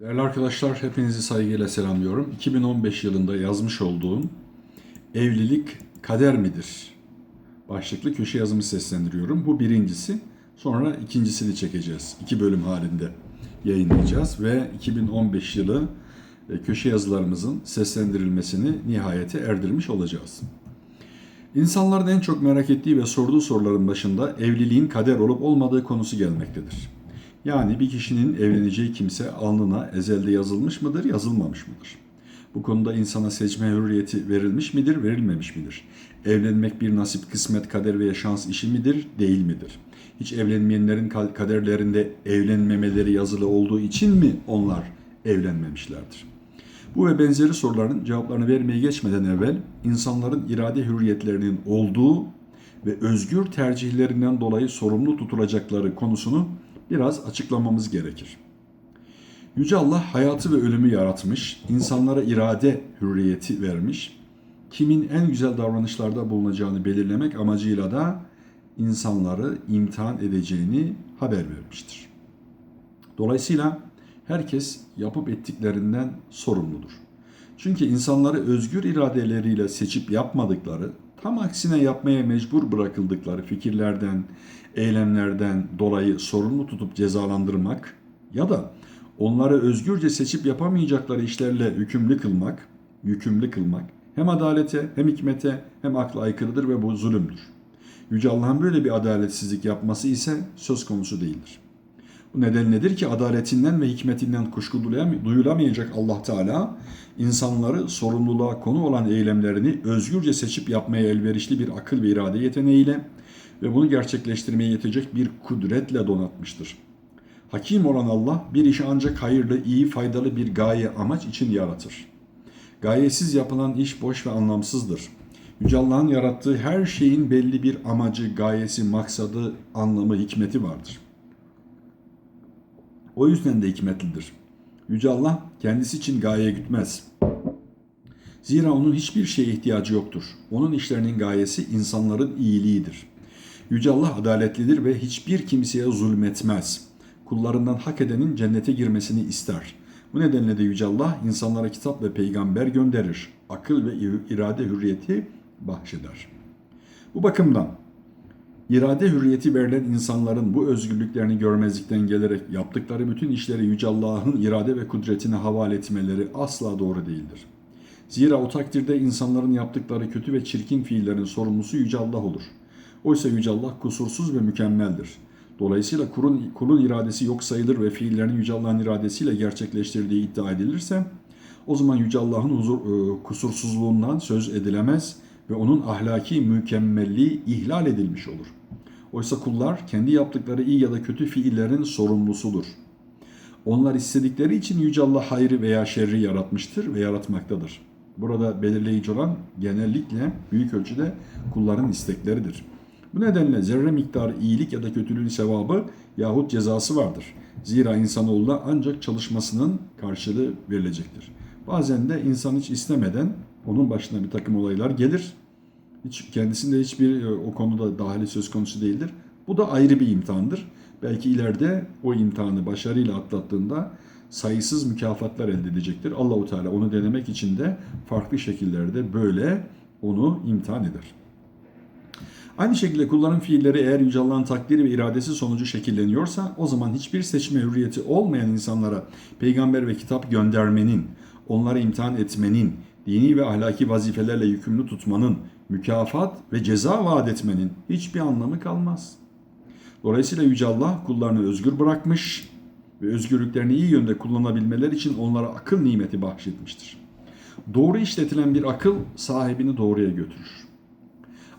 Değerli arkadaşlar, hepinizi saygıyla selamlıyorum. 2015 yılında yazmış olduğum Evlilik Kader midir? Başlıklı köşe yazımı seslendiriyorum. Bu birincisi. Sonra ikincisini çekeceğiz. İki bölüm halinde yayınlayacağız ve 2015 yılı e, köşe yazılarımızın seslendirilmesini nihayete erdirmiş olacağız. İnsanların en çok merak ettiği ve sorduğu soruların başında evliliğin kader olup olmadığı konusu gelmektedir. Yani bir kişinin evleneceği kimse alnına ezelde yazılmış mıdır, yazılmamış mıdır? Bu konuda insana seçme hürriyeti verilmiş midir, verilmemiş midir? Evlenmek bir nasip, kısmet, kader veya şans işi midir, değil midir? Hiç evlenmeyenlerin kaderlerinde evlenmemeleri yazılı olduğu için mi onlar evlenmemişlerdir? Bu ve benzeri soruların cevaplarını vermeye geçmeden evvel insanların irade hürriyetlerinin olduğu ve özgür tercihlerinden dolayı sorumlu tutulacakları konusunu biraz açıklamamız gerekir. Yüce Allah hayatı ve ölümü yaratmış, insanlara irade hürriyeti vermiş, kimin en güzel davranışlarda bulunacağını belirlemek amacıyla da insanları imtihan edeceğini haber vermiştir. Dolayısıyla herkes yapıp ettiklerinden sorumludur. Çünkü insanları özgür iradeleriyle seçip yapmadıkları, tam aksine yapmaya mecbur bırakıldıkları fikirlerden, eylemlerden dolayı sorumlu tutup cezalandırmak ya da onları özgürce seçip yapamayacakları işlerle yükümlü kılmak, yükümlü kılmak hem adalete hem hikmete hem akla aykırıdır ve bu zulümdür. Yüce Allah'ın böyle bir adaletsizlik yapması ise söz konusu değildir. Bu neden nedir ki adaletinden ve hikmetinden kuşku duyulamayacak Allah Teala insanları sorumluluğa konu olan eylemlerini özgürce seçip yapmaya elverişli bir akıl ve irade yeteneğiyle ve bunu gerçekleştirmeye yetecek bir kudretle donatmıştır. Hakim olan Allah bir işi ancak hayırlı, iyi, faydalı bir gaye, amaç için yaratır. Gayesiz yapılan iş boş ve anlamsızdır. Yüce Allah'ın yarattığı her şeyin belli bir amacı, gayesi, maksadı, anlamı, hikmeti vardır. O yüzden de hikmetlidir. Yüce Allah kendisi için gaye gütmez. Zira onun hiçbir şeye ihtiyacı yoktur. Onun işlerinin gayesi insanların iyiliğidir. Yüce Allah adaletlidir ve hiçbir kimseye zulmetmez. Kullarından hak edenin cennete girmesini ister. Bu nedenle de Yüce Allah insanlara kitap ve peygamber gönderir. Akıl ve irade hürriyeti bahşeder. Bu bakımdan irade hürriyeti verilen insanların bu özgürlüklerini görmezlikten gelerek yaptıkları bütün işleri Yüce Allah'ın irade ve kudretine havale etmeleri asla doğru değildir. Zira o takdirde insanların yaptıkları kötü ve çirkin fiillerin sorumlusu Yüce Allah olur. Oysa Yüce Allah kusursuz ve mükemmeldir. Dolayısıyla kulun, kulun iradesi yok sayılır ve fiillerini Yüce Allah'ın iradesiyle gerçekleştirdiği iddia edilirse o zaman Yüce Allah'ın huzur, e, kusursuzluğundan söz edilemez ve onun ahlaki mükemmelliği ihlal edilmiş olur. Oysa kullar kendi yaptıkları iyi ya da kötü fiillerin sorumlusudur. Onlar istedikleri için Yüce Allah hayrı veya şerri yaratmıştır ve yaratmaktadır. Burada belirleyici olan genellikle büyük ölçüde kulların istekleridir. Bu nedenle zerre miktarı iyilik ya da kötülüğün sevabı yahut cezası vardır. Zira insanoğluna ancak çalışmasının karşılığı verilecektir. Bazen de insan hiç istemeden onun başına bir takım olaylar gelir. Hiç kendisinde hiçbir e, o konuda dahili söz konusu değildir. Bu da ayrı bir imtihandır. Belki ileride o imtihanı başarıyla atlattığında sayısız mükafatlar elde edecektir. Allahu Teala onu denemek için de farklı şekillerde böyle onu imtihan eder. Aynı şekilde kulların fiilleri eğer Yüce Allah'ın takdiri ve iradesi sonucu şekilleniyorsa o zaman hiçbir seçme hürriyeti olmayan insanlara peygamber ve kitap göndermenin, onları imtihan etmenin, dini ve ahlaki vazifelerle yükümlü tutmanın, mükafat ve ceza vaat etmenin hiçbir anlamı kalmaz. Dolayısıyla Yüce Allah kullarını özgür bırakmış ve özgürlüklerini iyi yönde kullanabilmeleri için onlara akıl nimeti bahşetmiştir. Doğru işletilen bir akıl sahibini doğruya götürür.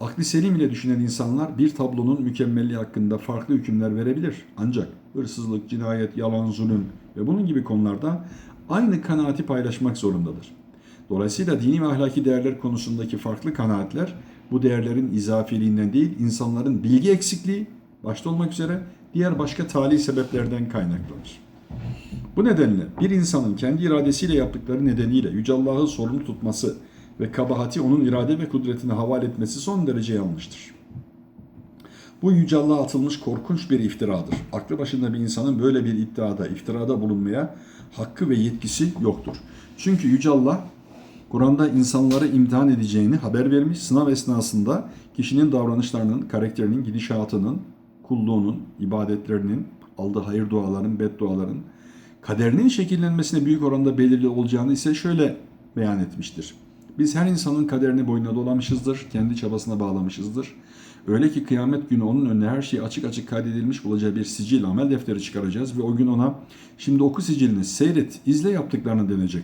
Akli selim ile düşünen insanlar bir tablonun mükemmelliği hakkında farklı hükümler verebilir. Ancak hırsızlık, cinayet, yalan, zulüm ve bunun gibi konularda aynı kanaati paylaşmak zorundadır. Dolayısıyla dini ve ahlaki değerler konusundaki farklı kanaatler bu değerlerin izafiliğinden değil, insanların bilgi eksikliği başta olmak üzere diğer başka tali sebeplerden kaynaklanır. Bu nedenle bir insanın kendi iradesiyle yaptıkları nedeniyle Yüce Allah'ı sorumlu tutması ve kabahati onun irade ve kudretine havale etmesi son derece yanlıştır. Bu Yüce Allah'a atılmış korkunç bir iftiradır. Aklı başında bir insanın böyle bir iddiada, iftirada bulunmaya hakkı ve yetkisi yoktur. Çünkü Yüce Allah Kur'an'da insanları imtihan edeceğini haber vermiş. Sınav esnasında kişinin davranışlarının, karakterinin, gidişatının, kulluğunun, ibadetlerinin, aldığı hayır duaların, bedduaların, kaderinin şekillenmesine büyük oranda belirli olacağını ise şöyle beyan etmiştir. Biz her insanın kaderini boynuna dolamışızdır, kendi çabasına bağlamışızdır. Öyle ki kıyamet günü onun önüne her şey açık açık kaydedilmiş bulacağı bir sicil, amel defteri çıkaracağız ve o gün ona şimdi oku sicilini, seyret, izle yaptıklarını denecek.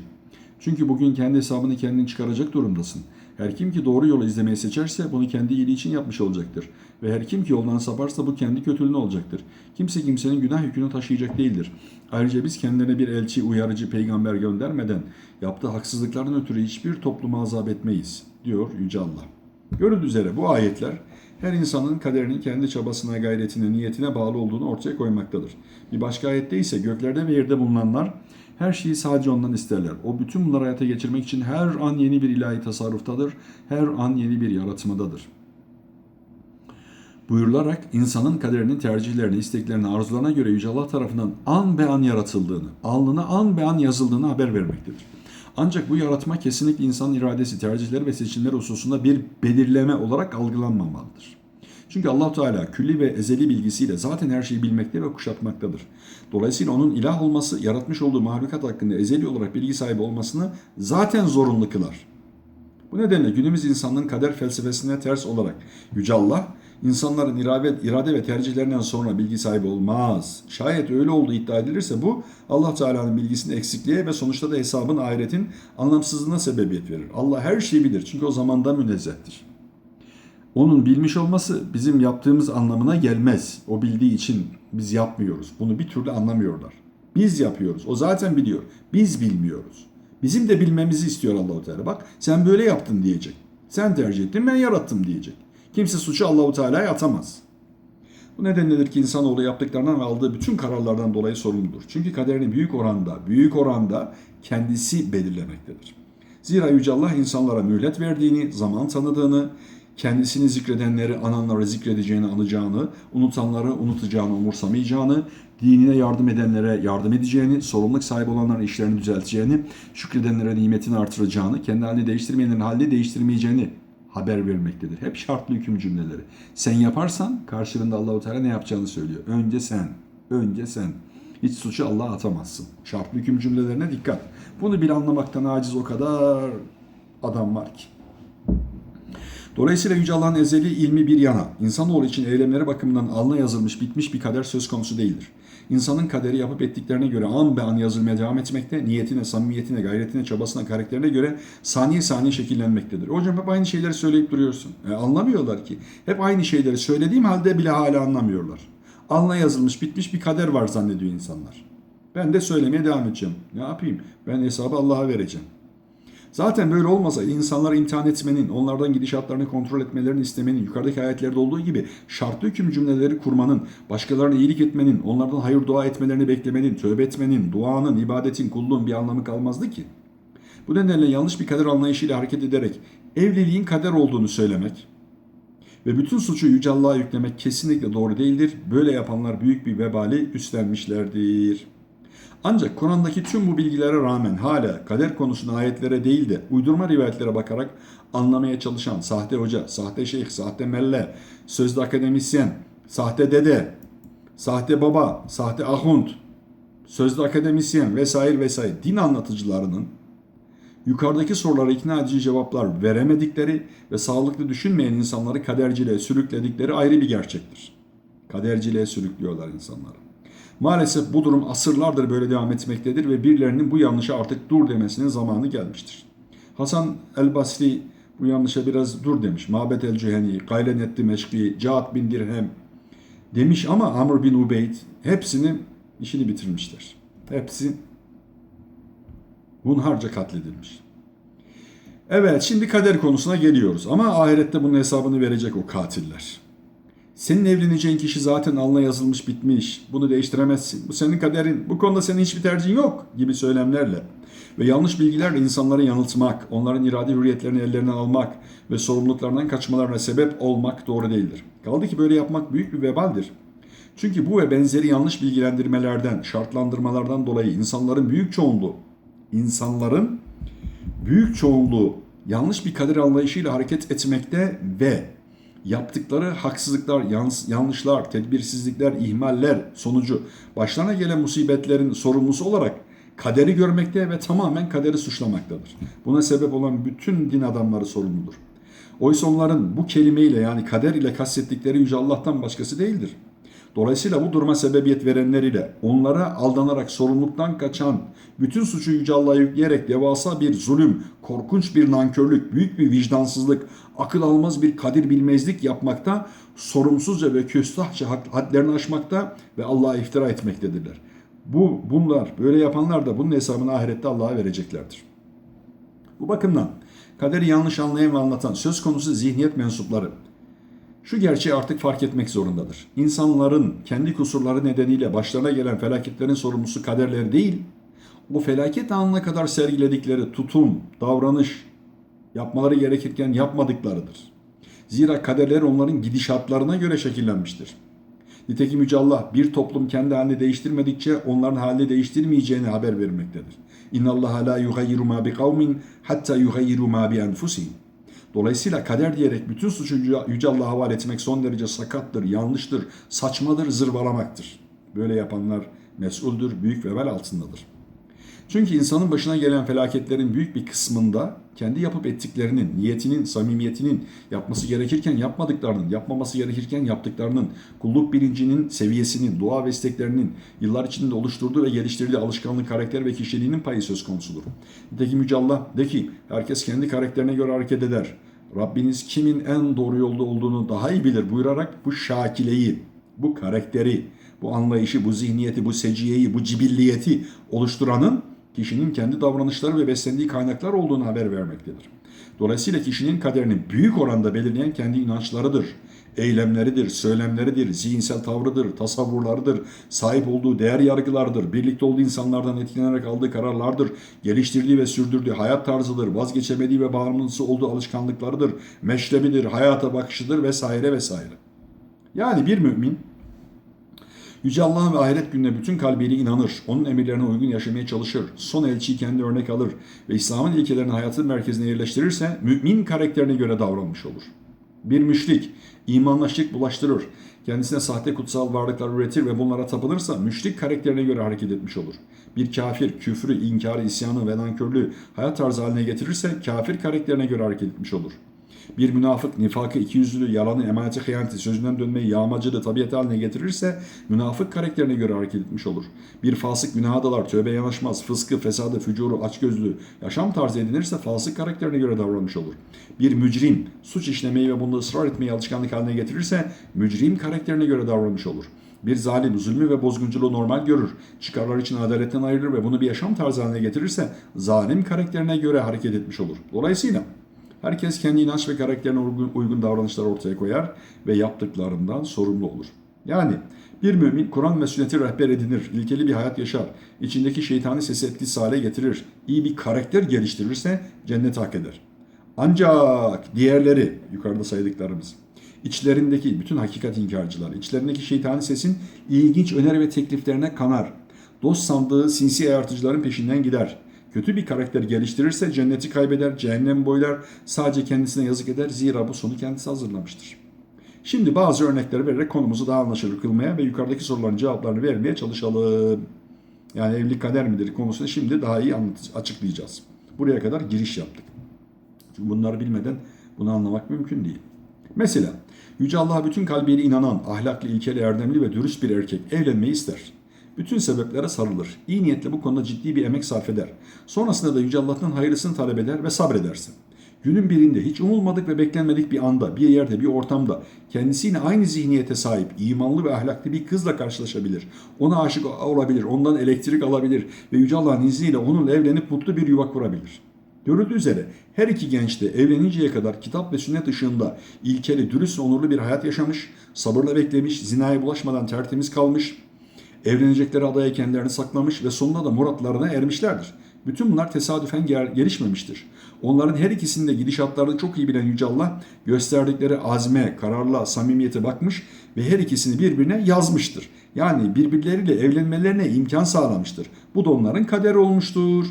Çünkü bugün kendi hesabını kendin çıkaracak durumdasın. Her kim ki doğru yolu izlemeyi seçerse bunu kendi iyiliği için yapmış olacaktır. Ve her kim ki yoldan saparsa bu kendi kötülüğüne olacaktır. Kimse kimsenin günah yükünü taşıyacak değildir. Ayrıca biz kendilerine bir elçi, uyarıcı, peygamber göndermeden yaptığı haksızlıklardan ötürü hiçbir topluma azap etmeyiz, diyor Yüce Allah. Görüldüğü üzere bu ayetler her insanın kaderinin kendi çabasına, gayretine, niyetine bağlı olduğunu ortaya koymaktadır. Bir başka ayette ise göklerde ve yerde bulunanlar her şeyi sadece ondan isterler. O bütün bunları hayata geçirmek için her an yeni bir ilahi tasarruftadır, her an yeni bir yaratımadadır. Buyurularak insanın kaderinin tercihlerine, isteklerine, arzularına göre Yüce Allah tarafından an be an yaratıldığını, alnına an be an yazıldığını haber vermektedir. Ancak bu yaratma kesinlikle insanın iradesi, tercihleri ve seçimleri hususunda bir belirleme olarak algılanmamalıdır. Çünkü allah Teala külli ve ezeli bilgisiyle zaten her şeyi bilmekte ve kuşatmaktadır. Dolayısıyla onun ilah olması, yaratmış olduğu mahlukat hakkında ezeli olarak bilgi sahibi olmasını zaten zorunlu kılar. Bu nedenle günümüz insanlığın kader felsefesine ters olarak Yüce Allah, insanların irade, irade ve tercihlerinden sonra bilgi sahibi olmaz. Şayet öyle olduğu iddia edilirse bu Allah Teala'nın bilgisinin eksikliğe ve sonuçta da hesabın ahiretin anlamsızlığına sebebiyet verir. Allah her şeyi bilir çünkü o zamanda münezzehtir. Onun bilmiş olması bizim yaptığımız anlamına gelmez. O bildiği için biz yapmıyoruz. Bunu bir türlü anlamıyorlar. Biz yapıyoruz. O zaten biliyor. Biz bilmiyoruz. Bizim de bilmemizi istiyor Allahu Teala. Bak sen böyle yaptın diyecek. Sen tercih ettin ben yarattım diyecek. Kimse suçu Allahu Teala'ya atamaz. Bu nedenledir ki insanoğlu yaptıklarından ve aldığı bütün kararlardan dolayı sorumludur. Çünkü kaderini büyük oranda, büyük oranda kendisi belirlemektedir. Zira Yüce Allah insanlara mühlet verdiğini, zaman tanıdığını, kendisini zikredenleri ananları zikredeceğini anacağını, unutanları unutacağını umursamayacağını, dinine yardım edenlere yardım edeceğini, sorumluluk sahibi olanların işlerini düzelteceğini, şükredenlere nimetini artıracağını, kendi halini değiştirmeyenlerin halini değiştirmeyeceğini haber vermektedir. Hep şartlı hüküm cümleleri. Sen yaparsan karşılığında Allahu Teala ne yapacağını söylüyor. Önce sen, önce sen. Hiç suçu Allah'a atamazsın. Şartlı hüküm cümlelerine dikkat. Bunu bile anlamaktan aciz o kadar adam var ki. Dolayısıyla Yüce Allah'ın ezeli ilmi bir yana, insanoğlu için eylemleri bakımından alına yazılmış bitmiş bir kader söz konusu değildir. İnsanın kaderi yapıp ettiklerine göre an be an yazılmaya devam etmekte, niyetine, samimiyetine, gayretine, çabasına, karakterine göre saniye saniye şekillenmektedir. Hocam hep aynı şeyleri söyleyip duruyorsun. E, anlamıyorlar ki. Hep aynı şeyleri söylediğim halde bile hala anlamıyorlar. Alına yazılmış bitmiş bir kader var zannediyor insanlar. Ben de söylemeye devam edeceğim. Ne yapayım? Ben hesabı Allah'a vereceğim. Zaten böyle olmasa insanları imtihan etmenin, onlardan gidişatlarını kontrol etmelerini istemenin, yukarıdaki ayetlerde olduğu gibi şartlı hüküm cümleleri kurmanın, başkalarına iyilik etmenin, onlardan hayır dua etmelerini beklemenin, tövbe etmenin, duanın, ibadetin, kulluğun bir anlamı kalmazdı ki. Bu nedenle yanlış bir kader anlayışıyla hareket ederek evliliğin kader olduğunu söylemek ve bütün suçu Yüce Allah'a yüklemek kesinlikle doğru değildir. Böyle yapanlar büyük bir vebali üstlenmişlerdir. Ancak Kur'an'daki tüm bu bilgilere rağmen hala kader konusunda ayetlere değil de uydurma rivayetlere bakarak anlamaya çalışan sahte hoca, sahte şeyh, sahte melle, sözde akademisyen, sahte dede, sahte baba, sahte ahund, sözde akademisyen vesaire vesaire din anlatıcılarının yukarıdaki sorulara ikna edici cevaplar veremedikleri ve sağlıklı düşünmeyen insanları kaderciliğe sürükledikleri ayrı bir gerçektir. Kaderciliğe sürüklüyorlar insanları. Maalesef bu durum asırlardır böyle devam etmektedir ve birilerinin bu yanlışa artık dur demesinin zamanı gelmiştir. Hasan el-Basri bu yanlışa biraz dur demiş. Mabet el-Cüheni, Gaylen etti Meşki, Cahat bin Dirhem demiş ama Amr bin Ubeyd hepsini işini bitirmişler. Hepsi hunharca katledilmiş. Evet şimdi kader konusuna geliyoruz ama ahirette bunun hesabını verecek o katiller. Senin evleneceğin kişi zaten alnına yazılmış bitmiş. Bunu değiştiremezsin. Bu senin kaderin. Bu konuda senin hiçbir tercihin yok gibi söylemlerle ve yanlış bilgilerle insanları yanıltmak, onların irade hürriyetlerini ellerinden almak ve sorumluluklarından kaçmalarına sebep olmak doğru değildir. Kaldı ki böyle yapmak büyük bir vebaldir. Çünkü bu ve benzeri yanlış bilgilendirmelerden, şartlandırmalardan dolayı insanların büyük çoğunluğu, insanların büyük çoğunluğu yanlış bir kader anlayışıyla hareket etmekte ve yaptıkları haksızlıklar, yanlışlar, tedbirsizlikler, ihmaller sonucu başlarına gelen musibetlerin sorumlusu olarak kaderi görmekte ve tamamen kaderi suçlamaktadır. Buna sebep olan bütün din adamları sorumludur. Oysa onların bu kelimeyle yani kader ile kastettikleri Yüce Allah'tan başkası değildir. Dolayısıyla bu duruma sebebiyet verenler ile onlara aldanarak sorumluluktan kaçan, bütün suçu Yüce Allah'a yükleyerek devasa bir zulüm, korkunç bir nankörlük, büyük bir vicdansızlık, akıl almaz bir kadir bilmezlik yapmakta, sorumsuzca ve küstahça had- hadlerini aşmakta ve Allah'a iftira etmektedirler. Bu bunlar böyle yapanlar da bunun hesabını ahirette Allah'a vereceklerdir. Bu bakımdan kaderi yanlış anlayan ve anlatan söz konusu zihniyet mensupları şu gerçeği artık fark etmek zorundadır. İnsanların kendi kusurları nedeniyle başlarına gelen felaketlerin sorumlusu kaderleri değil, o felaket anına kadar sergiledikleri tutum, davranış, yapmaları gerekirken yapmadıklarıdır. Zira kaderler onların gidişatlarına göre şekillenmiştir. Nitekim Yüce Allah bir toplum kendi halini değiştirmedikçe onların halini değiştirmeyeceğini haber vermektedir. İnna Allah la yugayyiru ma bi kavmin hatta yugayyiru ma bi enfusihim. Dolayısıyla kader diyerek bütün suçu Yüce- Allah'a havale etmek son derece sakattır, yanlıştır, saçmadır, zırvalamaktır. Böyle yapanlar mesuldür, büyük vebal altındadır. Çünkü insanın başına gelen felaketlerin büyük bir kısmında kendi yapıp ettiklerinin, niyetinin, samimiyetinin, yapması gerekirken yapmadıklarının, yapmaması gerekirken yaptıklarının, kulluk bilincinin, seviyesinin, dua ve isteklerinin yıllar içinde oluşturduğu ve geliştirdiği alışkanlık, karakter ve kişiliğinin payı söz konusudur. Nitekim Yüce Allah de ki herkes kendi karakterine göre hareket eder. Rabbiniz kimin en doğru yolda olduğunu daha iyi bilir buyurarak bu şakileyi, bu karakteri, bu anlayışı, bu zihniyeti, bu seciyeyi, bu cibilliyeti oluşturanın kişinin kendi davranışları ve beslendiği kaynaklar olduğunu haber vermektedir. Dolayısıyla kişinin kaderini büyük oranda belirleyen kendi inançlarıdır, eylemleridir, söylemleridir, zihinsel tavrıdır, tasavvurlarıdır, sahip olduğu değer yargılardır, birlikte olduğu insanlardan etkilenerek aldığı kararlardır, geliştirdiği ve sürdürdüğü hayat tarzıdır, vazgeçemediği ve bağımlısı olduğu alışkanlıklarıdır, meşrebidir, hayata bakışıdır vesaire vesaire. Yani bir mümin Yüce Allah'ın ve ahiret gününe bütün kalbiyle inanır, onun emirlerine uygun yaşamaya çalışır, son elçiyi kendi örnek alır ve İslam'ın ilkelerini hayatın merkezine yerleştirirse mümin karakterine göre davranmış olur. Bir müşrik imanlaşık bulaştırır, kendisine sahte kutsal varlıklar üretir ve bunlara tapınırsa müşrik karakterine göre hareket etmiş olur. Bir kafir küfrü, inkarı, isyanı ve nankörlüğü hayat tarzı haline getirirse kafir karakterine göre hareket etmiş olur. Bir münafık nifakı, ikiyüzlülüğü, yalanı, emaneti, hıyaneti, sözünden dönmeyi, yağmacılığı tabiat haline getirirse münafık karakterine göre hareket etmiş olur. Bir fasık günaha dalar, tövbe yanaşmaz, fıskı, fesadı, fücuru, açgözlülüğü, yaşam tarzı edinirse fasık karakterine göre davranmış olur. Bir mücrim suç işlemeyi ve bunda ısrar etmeyi alışkanlık haline getirirse mücrim karakterine göre davranmış olur. Bir zalim zulmü ve bozgunculuğu normal görür. Çıkarlar için adaletten ayrılır ve bunu bir yaşam tarzı haline getirirse zalim karakterine göre hareket etmiş olur. Dolayısıyla Herkes kendi inanç ve karakterine uygun, davranışlar ortaya koyar ve yaptıklarından sorumlu olur. Yani bir mümin Kur'an ve sünneti rehber edinir, ilkeli bir hayat yaşar, içindeki şeytani sesi etkisiz hale getirir, iyi bir karakter geliştirirse cennet hak eder. Ancak diğerleri, yukarıda saydıklarımız, içlerindeki bütün hakikat inkarcılar, içlerindeki şeytani sesin ilginç öneri ve tekliflerine kanar. Dost sandığı sinsi ayartıcıların peşinden gider. Kötü bir karakter geliştirirse cenneti kaybeder, cehennem boylar, sadece kendisine yazık eder. Zira bu sonu kendisi hazırlamıştır. Şimdi bazı örnekler vererek konumuzu daha anlaşılır kılmaya ve yukarıdaki soruların cevaplarını vermeye çalışalım. Yani evlilik kader midir konusunu şimdi daha iyi açıklayacağız. Buraya kadar giriş yaptık. Çünkü bunları bilmeden bunu anlamak mümkün değil. Mesela Yüce Allah'a bütün kalbiyle inanan, ahlaklı, ilkeli, erdemli ve dürüst bir erkek evlenmeyi ister. Bütün sebeplere sarılır. İyi niyetle bu konuda ciddi bir emek sarf eder. Sonrasında da Yüce Allah'tan hayırlısını talep eder ve sabredersin. Günün birinde hiç umulmadık ve beklenmedik bir anda, bir yerde, bir ortamda kendisiyle aynı zihniyete sahip, imanlı ve ahlaklı bir kızla karşılaşabilir. Ona aşık olabilir, ondan elektrik alabilir ve Yüce Allah'ın izniyle onunla evlenip mutlu bir yuva kurabilir. Görüldüğü üzere her iki genç de evleninceye kadar kitap ve sünnet ışığında ilkeli, dürüst ve onurlu bir hayat yaşamış, sabırla beklemiş, zinaya bulaşmadan tertemiz kalmış, evlenecekleri adaya kendilerini saklamış ve sonunda da muratlarına ermişlerdir. Bütün bunlar tesadüfen gelişmemiştir. Onların her ikisinin de gidişatlarını çok iyi bilen Yüce Allah gösterdikleri azme, kararla, samimiyete bakmış ve her ikisini birbirine yazmıştır. Yani birbirleriyle evlenmelerine imkan sağlamıştır. Bu da onların kaderi olmuştur.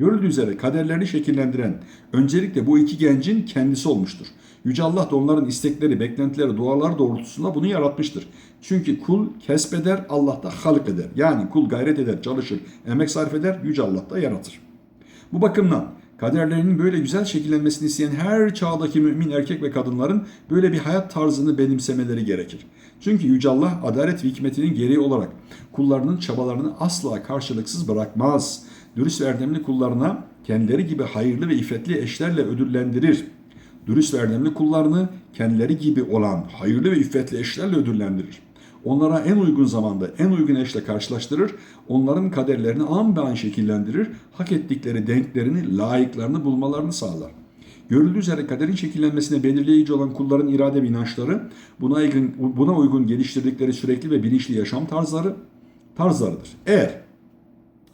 Görüldüğü üzere kaderlerini şekillendiren öncelikle bu iki gencin kendisi olmuştur. Yüce Allah da onların istekleri, beklentileri, dualar doğrultusunda bunu yaratmıştır. Çünkü kul kesbeder, Allah da halık eder. Yani kul gayret eder, çalışır, emek sarf eder, Yüce Allah da yaratır. Bu bakımdan kaderlerinin böyle güzel şekillenmesini isteyen her çağdaki mümin erkek ve kadınların böyle bir hayat tarzını benimsemeleri gerekir. Çünkü Yüce Allah adalet ve hikmetinin gereği olarak kullarının çabalarını asla karşılıksız bırakmaz. Dürüst ve erdemli kullarına kendileri gibi hayırlı ve iffetli eşlerle ödüllendirir. Dürüst ve erdemli kullarını kendileri gibi olan hayırlı ve iffetli eşlerle ödüllendirir. Onlara en uygun zamanda en uygun eşle karşılaştırır, onların kaderlerini an be an şekillendirir, hak ettikleri denklerini, layıklarını bulmalarını sağlar. Görüldüğü üzere kaderin şekillenmesine belirleyici olan kulların irade ve inançları, buna uygun, buna uygun geliştirdikleri sürekli ve bilinçli yaşam tarzları, tarzlarıdır. Eğer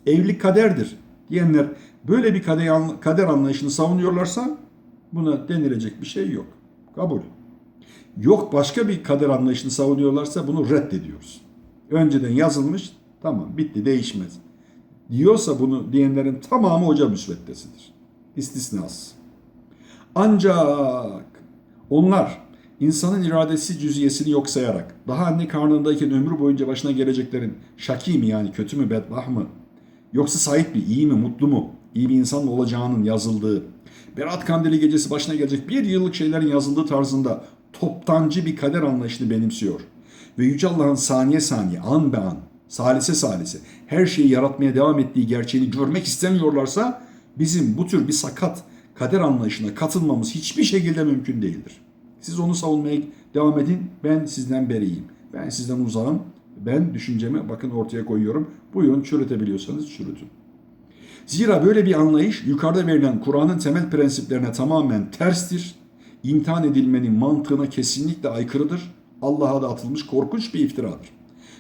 evlilik kaderdir diyenler böyle bir kader, kader anlayışını savunuyorlarsa buna denilecek bir şey yok. Kabul. Yok başka bir kader anlayışını savunuyorlarsa bunu reddediyoruz. Önceden yazılmış tamam bitti değişmez. Diyorsa bunu diyenlerin tamamı hoca müsveddesidir. İstisnasız. Ancak onlar insanın iradesi cüziyesini yok sayarak daha anne karnındayken ömrü boyunca başına geleceklerin şaki mi yani kötü mü bedbah mı yoksa sahip mi iyi mi mutlu mu iyi bir insan mı olacağının yazıldığı Berat Kandili gecesi başına gelecek bir yıllık şeylerin yazıldığı tarzında toptancı bir kader anlayışını benimsiyor. Ve Yüce Allah'ın saniye saniye, an be an, salise salise her şeyi yaratmaya devam ettiği gerçeğini görmek istemiyorlarsa bizim bu tür bir sakat kader anlayışına katılmamız hiçbir şekilde mümkün değildir. Siz onu savunmaya devam edin. Ben sizden beriyim. Ben sizden uzağım. Ben düşüncemi bakın ortaya koyuyorum. Buyurun çürütebiliyorsanız çürütün. Zira böyle bir anlayış yukarıda verilen Kur'an'ın temel prensiplerine tamamen terstir. İmtihan edilmenin mantığına kesinlikle aykırıdır. Allah'a da atılmış korkunç bir iftiradır.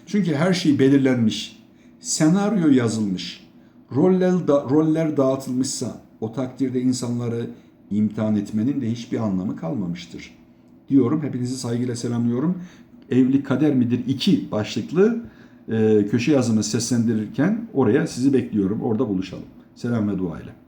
Çünkü her şey belirlenmiş, senaryo yazılmış, roller, da, roller dağıtılmışsa o takdirde insanları imtihan etmenin de hiçbir anlamı kalmamıştır. Diyorum, hepinizi saygıyla selamlıyorum. Evlilik kader midir? 2 başlıklı e, köşe yazımı seslendirirken oraya sizi bekliyorum. Orada buluşalım. Selam ve dua ile.